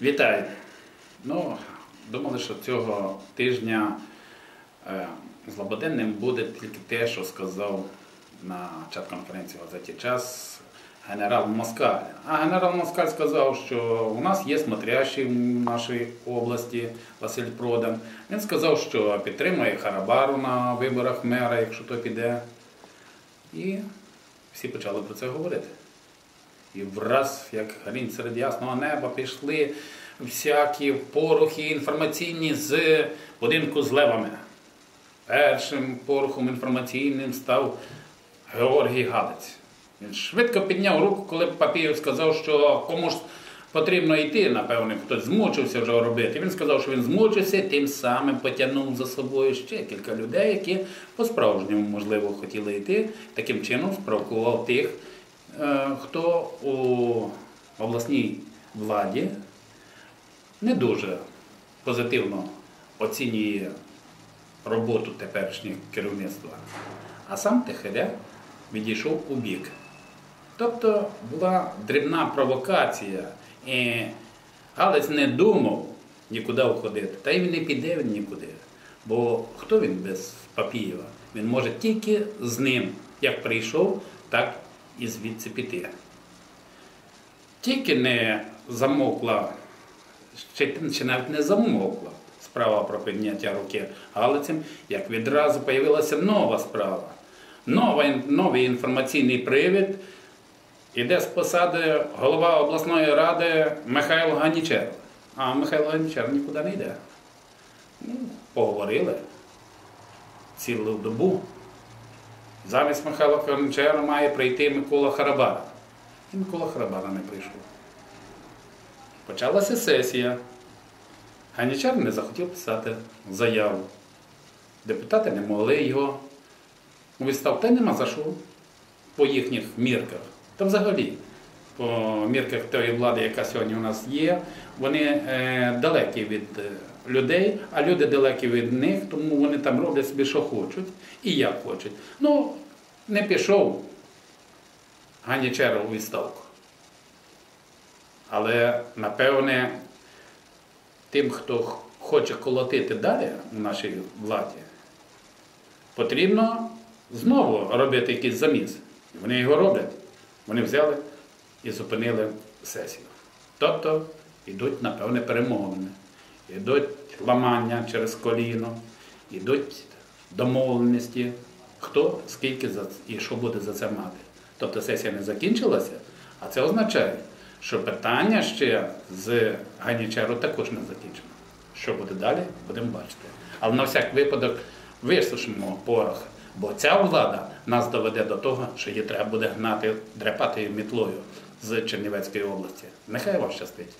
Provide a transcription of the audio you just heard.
Вітаю. Ну, думали, що цього тижня е, злободенним буде тільки те, що сказав на чат-конференції в газеті час генерал Москаль. А генерал Москаль сказав, що у нас є смотрящий в нашій області Василь Продан. Він сказав, що підтримує Харабару на виборах мера, якщо то піде. І всі почали про це говорити. І враз, як грінь серед ясного неба, пішли всякі порухи інформаційні з будинку з левами. Першим порухом інформаційним став Георгій Галець. Він швидко підняв руку, коли Папієв сказав, що комусь потрібно йти, напевне, хтось змучився вже робити. Він сказав, що він змучився, тим самим потягнув за собою ще кілька людей, які по-справжньому, можливо, хотіли йти. Таким чином спровокував тих, хто у обласній владі не дуже позитивно оцінює роботу теперішнього керівництва. А сам Техеря відійшов у бік. Тобто була дрібна провокація, і Галець не думав нікуди входити, та й він не піде він нікуди. Бо хто він без Папієва? Він може тільки з ним, як прийшов, так і звідси піти. Тільки не замовкла, ще, ще навіть не замовкла справа про підняття руки Галицем, як відразу з'явилася нова справа. Нова, новий інформаційний привід. Іде з посади голова обласної ради Михайло Ганічер. А Михайло Ганічер нікуди не йде. Ну, поговорили цілу добу. Замість Михайла Корничаяна має прийти Микола Харабара. І Микола Харабара не прийшов. Почалася сесія. Ганічар не захотів писати заяву. Депутати не могли його у. Та й нема за що по їхніх мірках. Та взагалі, по мірках тої влади, яка сьогодні у нас є, вони е, далекі від е, людей, а люди далекі від них, тому вони там роблять собі, що хочуть і як хочуть. Ну, не пішов Ганічера у відставку. Але, напевне, тим, хто хоче колотити далі в нашій владі, потрібно знову робити якийсь заміс. Вони його роблять. Вони взяли і зупинили сесію. Тобто йдуть, напевне, перемовини, йдуть ламання через коліно, йдуть домовленості, хто скільки за і що буде за це мати. Тобто сесія не закінчилася, а це означає, що питання ще з Ганічеру також не закінчено. Що буде далі, будемо бачити. Але на всяк випадок висушимо порох. Бо ця влада нас доведе до того, що її треба буде гнати дрепати мітлою з Чернівецької області. Нехай вам щастить.